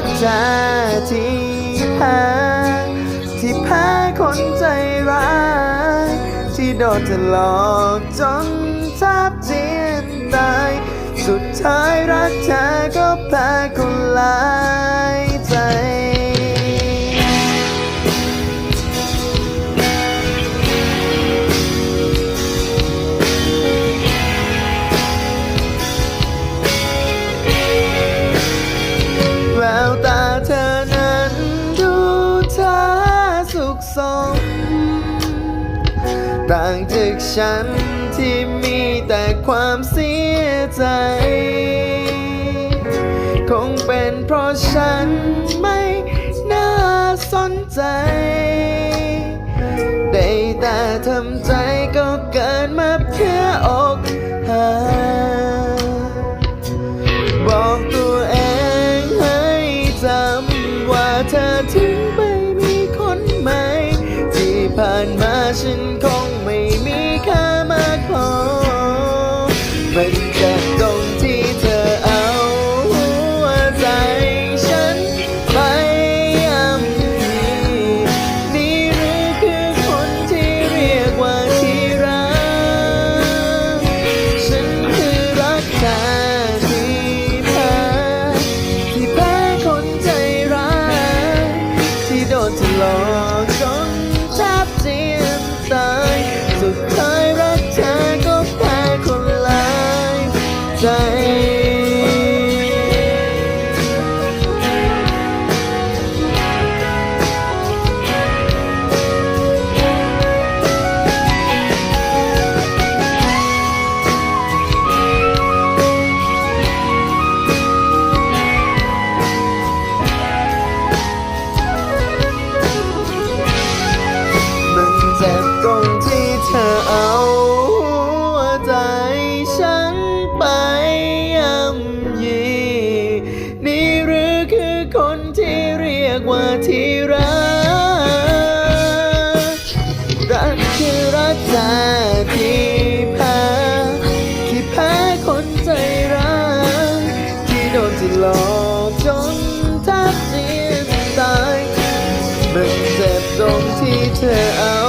กแท้ที่แพ้ที่แพ้คนใจร้ายที่โดนเธอหลอกจนแทบเจียนตายสุดท้ายรักเธอก็แพ้คนหลายใจ สม ต่างจากฉันที่มีแต่ความเสียใจ คงเป็นเพราะฉันไม่น่าสนใจ ได้แต่ทำใจก็เกินมา ผ่านมาฉันคง เรียกว่าที่รัก รักคือรักแท้ที่แพ้ที่แพ้คนใจร้ายที่โดนที่หลอกจนแทบจะตายมันเจ็บตรงที่เธอเอา